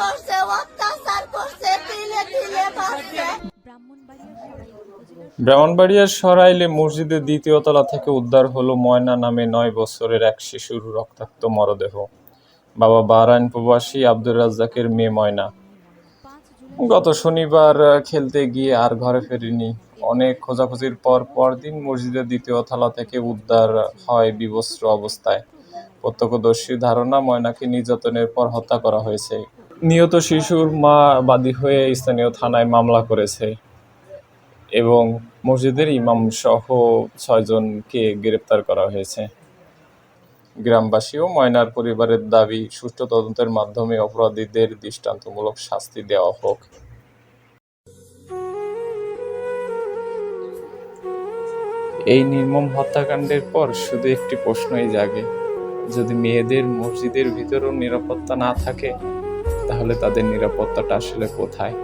করছে, অত্যাচার করছে মারছে ব্রাহ্মণবাড়িয়ার সরাইলে মসজিদের দ্বিতীয় তলা থেকে উদ্ধার হলো ময়না নামে নয় বছরের এক শিশুর রক্তাক্ত মরদেহ। বাবা বারাইন প্রবাসী আব্দুর রাজ্জাকের মেয়ে ময়না। গত শনিবার খেলতে গিয়ে আর ঘরে ফেরেনি। অনেক খোঁজাখুঁজির পর পরদিন মসজিদের দ্বিতীয় তলা থেকে উদ্ধার হয় বিবস্ত্র অবস্থায়। প্রত্যক্ষদর্শীর ধারণা, ময়নাকে নির্যাতনের পর হত্যা করা হয়েছে। নিহত শিশুর মা বাদী হয়ে স্থানীয় থানায় মামলা করেছে এবং মসজিদের ইমাম সহ ছয়জনকে গ্রেপ্তার করা হয়েছে। গ্রামবাসী ও ময়নার পরিবারের দাবি, সুষ্ঠু তদন্তের মাধ্যমে অপরাধীদের দৃষ্টান্তমূলক শাস্তি দেওয়া হোক। এই নির্মম হত্যাকাণ্ডের পর শুধু একটি প্রশ্নই জাগে, যদি মেয়েদের মসজিদের ভিতরেও নিরাপত্তা না থাকে তাহলে তাদের নিরাপত্তাটা আসলে কোথায়?